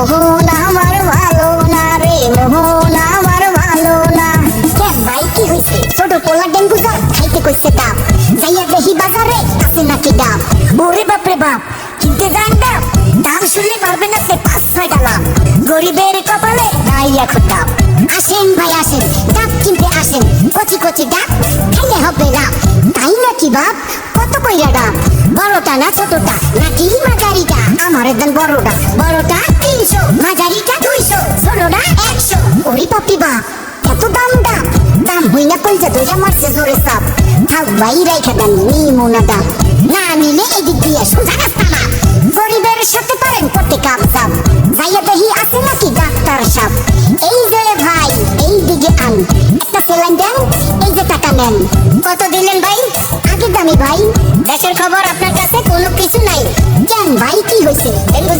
মোহন আমার ভালো না রে, মোহন আমার ভালো না। কেন ভাই, কি হইছে কইছে ডাব যাইয়া দেখি বাজারে, আছে বাপ রে বাপ দাম শুনলে পারবে না সে পাঁচ ছয় গরিবের কপালে নাই এখন আসেন ভাই, আসেন, ডাব কিনতে আসেন। কচি কচি ডাব খাইলে হবে লাভ তাই নাকি বাপ, কত কইরা ডাব বড়টা না, ছোটটা? নাকি মাঝারিটা, আমার একদম বড়টা। বড়টা তিনশো, মাঝারিটা দুইশো ছোটটা একশো। ওরে বাপি বাপ, এত দাম দাম। দাম হই না কইজা ধইরা মারছে জোরে সাপ। থাক ভাই, রাইখা দেন নিমো না দাম না নিলে এদিক দিয়ে সোজা রাস্তা না গরিবের সাথে পারেন করতে কাপ সাপ। যাইয়া দেখি আছে নাকি ডাক্তার সাপ। ভাই কি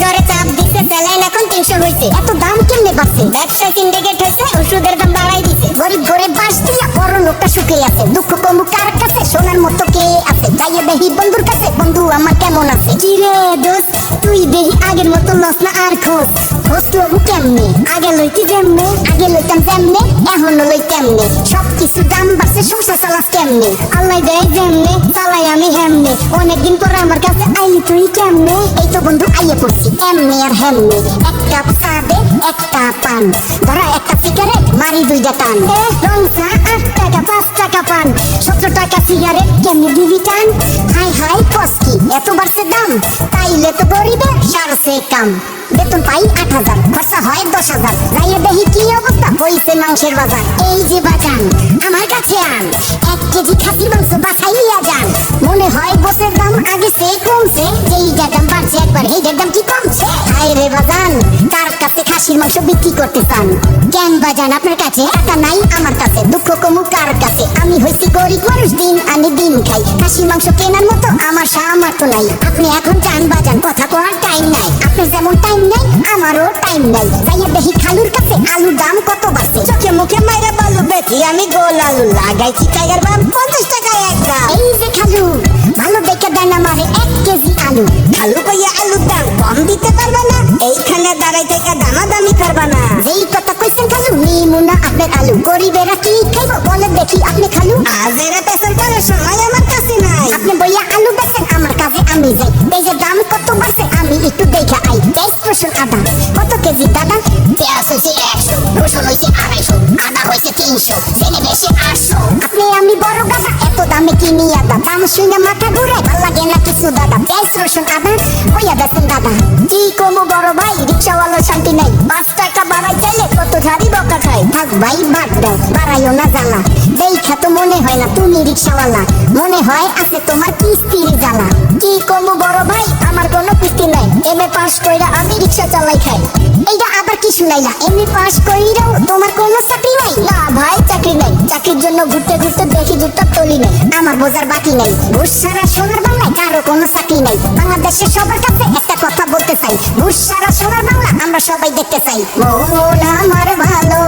জ্বরে চাপ দিচ্ছে স্যালাইন এখন তিনশো হয়েছে এত দাম কেমনে বাড়ছে ব্যবসা সিন্ডিকেট হয়েছে ওষুধের দাম বাড়াই দিছে। গরিব গরিব বাস বড় লোকটা সুখে আছে। দুঃখ কমু কার কাছে? সোনার মতো কে আছে? যাইয়ে দেখি বন্ধুর কাছে, বন্ধু আমার কেমন আছে? কি রে দোস্ত, তুই দেখি আগের মতো লস না আর খোঁজ? খোঁজ লবু কেমনে? আগে লইতি যেমনে, আগে লইতাম যেমনে এখন লই কেমনে সব কিছু দাম বাড়ছে, সংসার চালাস কেমনে? আল্লাহ দেয় যেমনে আমি হেমনে। অনেকদিন পর আমার কাছে আইলি তুই কেমনে? এই তো বন্ধু, আইয়ে পড়ছি। এমনে আর হেমনে। এক কাপ একটা পান। ধরা, একটা সিগারেট মারি দুইটা টান। রং চা, আট টাকা, পাঁচ টাকা পান। সতেরো টাকা সিগারেট কেমনি দিবি টান? হাই হাই কস্কি এত বাড়ছে দাম, তাইলে তো সারছে কাম। বেতন পাই আট হাজার, খরচা হয় দশ হাজার। যাইয়া দেখি কি অবস্থা হইছে মাংসের বাজার। এই যে বাজান আমার কাছে আন। এক কেজি খাসির মাংস বাছাই যান। মনে হয় গোসের দাম আগে সে কমছে যেইটার দাম বাড়ছে একবার এইটার দাম কি কমছে? হায় রে বাজান কার কাছে খাসির মাংস বিক্রি করতে চান? কেন বাজান আপনার কাছে? টাকা নাই আমার কাছে, দুঃখ কমু কার কাছে? আমি হইছি গরিব মানুষ, দিন আনি দিন খাই। খাসির মাংস কেনার মতো আমার সামর্থ্য নাই। আপনি এখন বাজান কথা করার টাইম নাই। আপনার যেমন টাইম নাই, আমারও টাইম নাই। যাইয়া দেখি খালুর কাছে আলুর দাম কত বাড়ছে। চোখে মুখে মাইরা বালু বেচি আমি গোল আলু লাগাইছি টাইগার বাম পঞ্চাশ টাকায় একটা। এই যে খালু, ভালো দেখে দেন আমারে এক কেজি আলু। খালু কইয়া আলুর দাম কম দিতে পারবা না, এইখানে দাঁড়াই থেকে দামাদামি করবা না। যেই কথা কইছেন খালু, নিমুনা আপনার আলু। গরিবেরা কি খাইব বলে দেখি আপনি খালু। আজ এরা করার সময় আমার কাছে নাই। আপনি আমি যাই যে দাম কত বাড়ছে আমি একটু দেখে আই। পেঁয়াজ রসুন আদা। কত কেজি দাদা? পেঁয়াজ হয়েছে একশো। রসুন হয়েছে আড়াইশো। আদা হয়েছে তিনশো। চেনে বেশি আটশো। আপনি আমি বড় গাদা এত দামে কিনি আদা? দাম শুনে মাথা ঘুরে, ভালো লাগে না কিছু দাদা। পেঁয়াজ রসুন আদা কইয়া বেচেন দাদা। কি কমু বড় ভাই রিক্সাওয়ালার শান্তি নাই। পাঁচ টাকা বাড়াই চাইলে কত ঝাড়ি বকা খায়? থাক ভাই বাদ দাও বাড়াইও না জ্বালা। দেখা তো মনে হয় না, তুমি রিক্সাওয়ালা। মনে হয় আছে তোমার কিস্তির জ্বালা। কি কমু বড় ভাই, আমার কোনো কিস্তি নাই। এম এ পাস কইরা আমি রিক্সা চালাই খাই। এইটা আবার কি শুনাইলা? এম এ পাস কইরাও তোমার কোনো চাকরি নাই? না ভাই, চাকরি নাই। চাকরির জন্য ঘুরতে ঘুরতে দেখি দুটো তলি নাই। আমার বোঝার বাকি নাই। ঘুষ সারা সোনার বাংলায় কারও কোনো চাকরি নাই। বাংলাদেশের সবার কাছে একটা কথা বলতে চাই। ঘুষ সারা সোনার বাংলা আমরা সবাই দেখতে চাই। মোহন আমার ভালো